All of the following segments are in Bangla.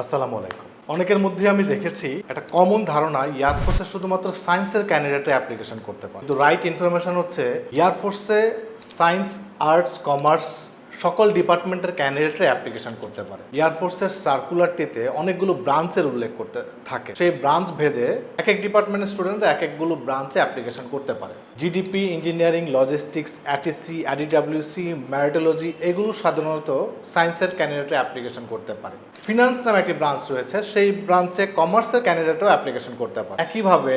আসসালামু আলাইকুম। অনেকের মধ্যে আমি দেখেছি একটা কমন ধারণা এয়ারফোর্সে শুধুমাত্র সায়েন্সের ক্যান্ডিডেটে অ্যাপ্লিকেশন করতে পারে। কিন্তু রাইট ইনফরমেশন হচ্ছে এয়ারফোর্সে সায়েন্স আর্টস কমার্স সকল ডিপার্টমেন্টের ক্যান্ডিডেটরা অ্যাপ্লিকেশন করতে পারে। এয়ারফোর্সের সার্কুলারটিতে অনেকগুলো ব্রাঞ্চের উল্লেখ করতে থাকে। সেই ব্রাঞ্চ ভেদে এক এক ডিপার্টমেন্টের স্টুডেন্টরা এক একগুলো ব্রাঞ্চে অ্যাপ্লিকেশন করতে পারে। GDP engineering logistics ATC ADWC meteorology এগুলো সাধারণত সায়েন্সের ক্যান্ডিডেটরা অ্যাপ্লিকেশন করতে পারে। ফিনান্স নামে একটি ব্রাঞ্চ রয়েছে। সেই ব্রাঞ্চে কমার্সের ক্যান্ডিডেটও অ্যাপ্লিকেশন করতে পারে। একইভাবে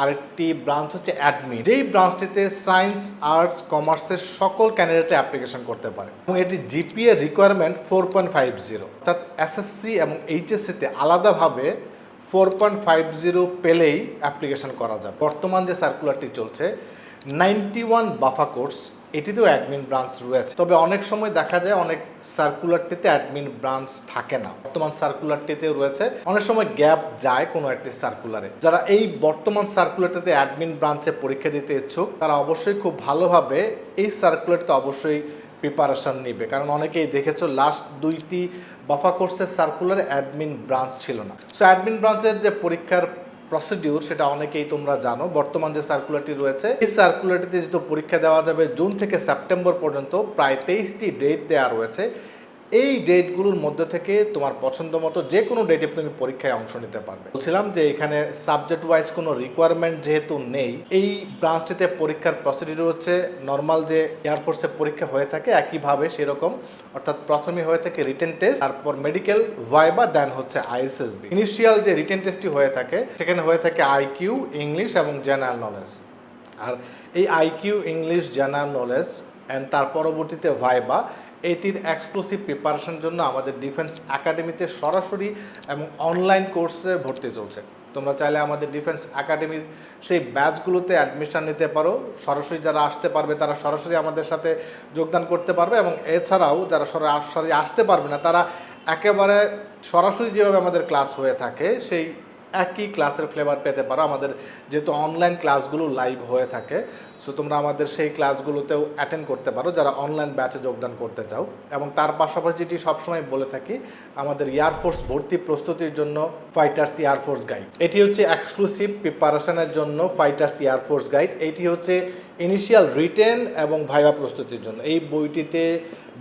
আরেকটি ব্রাঞ্চ হচ্ছে অ্যাডমিট যেই ব্রাঞ্চটিতে সায়েন্স আর্টস কমার্সের সকল ক্যান্ডিডেটে অ্যাপ্লিকেশন করতে পারে। এবং এটি GPA requirement four point five zero অর্থাৎ এসএসসি এবং এইচএসসিতে আলাদাভাবে ফোর পয়েন্ট ফাইভ জিরো পেলেই অ্যাপ্লিকেশন করা যায় বর্তমান যে সার্কুলারটি চলছে নাইনটি ওয়ান বাফা কোর্স এটিতেও অ্যাডমিন ব্রাঞ্চ রয়েছে। তবে অনেক সময় দেখা যায় অনেক সার্কুলারটিতে অ্যাডমিন ব্রাঞ্চ থাকে না। বর্তমান সার্কুলারটিতেও রয়েছে। অনেক সময় গ্যাপ যায় কোনো একটি সার্কুলারে যারা এই বর্তমান সার্কুলারটিতে অ্যাডমিন ব্রাঞ্চে পরীক্ষা দিতে ইচ্ছুক, তারা অবশ্যই খুব ভালোভাবে এই সার্কুলারটিতে অবশ্যই প্রিপারেশন নিবে। কারণ অনেকেই দেখেছ লাস্ট দুইটি বাফা কোর্সের সার্কুলারে অ্যাডমিন ব্রাঞ্চ ছিল না। সো অ্যাডমিন ব্রাঞ্চের যে পরীক্ষার প্রসিডিউর সেটা অনেকেই তোমরা জানো। বর্তমান যে সার্কুলারটি রয়েছে, এই সার্কুলারটিতে যেহেতু পরীক্ষা দেওয়া যাবে, জুন থেকে সেপ্টেম্বর পর্যন্ত প্রায় তেইশটি ডেট দেওয়া রয়েছে। এই ডেটগুলোর মধ্যে থেকে তোমার পছন্দ মতো যে কোনো ডেটে তুমি পরীক্ষায় অংশ নিতে পারবে। বলছিলাম যে এখানে সাবজেক্ট ওয়াইজ কোনো রিকোয়ারমেন্ট যেহেতু নেই, এই ব্রাঞ্চটিতে পরীক্ষার প্রসিডিউর হচ্ছে নর্মাল যে এয়ারফোর্সে পরীক্ষা হয়ে থাকে একইভাবে সেরকম, অর্থাৎ প্রথমে হয়ে থাকে রিটেন টেস্ট তারপর মেডিকেল ভাইবা দেন হচ্ছে আইএসএসবি ইনিশিয়াল যে রিটেন টেস্টটি হয়ে থাকে, সেখানে হয়ে থাকে আইকিউ ইংলিশ এবং জেনারেল নলেজ আর এই IQ English general knowledge and তার পরবর্তীতে ভাইবা এটির এক্সক্লুসিভ প্রিপারেশন জন্য আমাদের ডিফেন্স একাডেমিতে সরাসরি এবং অনলাইন কোর্সে ভর্তি চলছে। তোমরা চাইলে আমাদের ডিফেন্স একাডেমির সেই ব্যাচগুলোতে অ্যাডমিশন নিতে পারো। সরাসরি যারা আসতে পারবে, তারা সরাসরি আমাদের সাথে যোগদান করতে পারবে এবং এছাড়াও যারা সরাসরি আসতে পারবে না, তারা একেবারে সরাসরি যেভাবে আমাদের ক্লাস হয়ে থাকে, সেই একই ক্লাসের ফ্লেভার পেতে পারো। আমাদের যেহেতু অনলাইন ক্লাসগুলো লাইভ হয়ে থাকে সো তোমরা আমাদের সেই ক্লাসগুলোতেও অ্যাটেন্ড করতে পারো, যারা অনলাইন ব্যাচে যোগদান করতে চাও। এবং তার পাশাপাশি যেটি সবসময় বলে থাকি, আমাদের এয়ারফোর্স ভর্তি প্রস্তুতির জন্য ফাইটার্স এয়ারফোর্স গাইড এটি হচ্ছে এক্সক্লুসিভ প্রিপারেশনের জন্য ফাইটার্স এয়ারফোর্স গাইড এটি হচ্ছে ইনিশিয়াল রিটেন এবং ভাইবা প্রস্তুতির জন্য। এই বইটিতে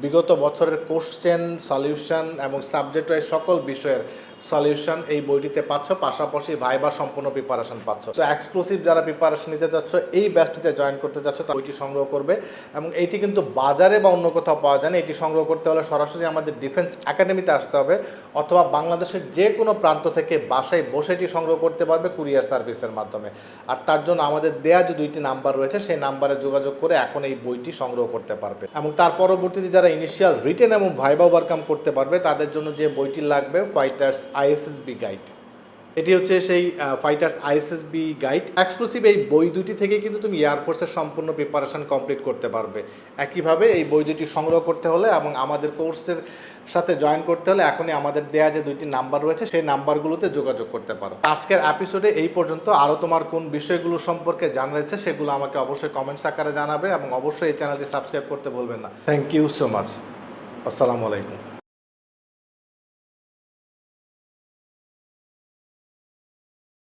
বিগত বছরের কোশ্চেন সলিউশন এবং সাবজেক্ট ওয়াইজ সকল বিষয়ের সলিউশন এই বইটিতে পাচ্ছ, পাশাপাশি ভাইবা সম্পূর্ণ প্রিপারেশন পাচ্ছ। তো এক্সক্লুসিভ যারা প্রিপারেশন নিতে চাচ্ছ, এই ব্যাচটিতে জয়েন করতে চাচ্ছ তা বইটি সংগ্রহ করবে। এবং এইটি কিন্তু বাজারে বা অন্য কোথাও পাওয়া যায় না। এটি সংগ্রহ করতে হলে সরাসরি আমাদের ডিফেন্স একাডেমিতে আসতে হবে, অথবা বাংলাদেশের যে কোনো প্রান্ত থেকে বাসায় বসে এটি সংগ্রহ করতে পারবে কুরিয়ার সার্ভিসের মাধ্যমে। আর তার জন্য আমাদের দেয়া যে দুইটি নাম্বার রয়েছে, সেই নাম্বারে যোগাযোগ করে এখন এই বইটি সংগ্রহ করতে পারবে। এবং তার পরবর্তীতে যারা ইনিশিয়াল রিটেন এবং ভাইবা ওভারকাম করতে পারবে, তাদের জন্য যে বইটি লাগবে ফাইটার্স আইএসএসবি গাইড এটি হচ্ছে সেই ফাইটার্স আইএসএসবি গাইড এক্সক্লুসিভ এই বই দুটি থেকে কিন্তু তুমি এয়ারফোর্সের সম্পূর্ণ প্রিপারেশন কমপ্লিট করতে পারবে। একইভাবে এই বই দুটি সংগ্রহ করতে হলে এবং আমাদের কোর্সের সাথে জয়েন করতে হলে এখনই আমাদের দেয়া যে দুইটি নাম্বার রয়েছে, সেই নাম্বারগুলোতে যোগাযোগ করতে পারো। আজকের এপিসোডে এই পর্যন্ত। আরও তোমার কোন বিষয়গুলো সম্পর্কে জানা রয়েছে, সেগুলো আমাকে অবশ্যই কমেন্টস আকারে জানাবে এবং অবশ্যই এই চ্যানেলটি সাবস্ক্রাইব করতে ভুলবেন না। থ্যাংক ইউ সো মাচ আসসালামু আলাইকুম।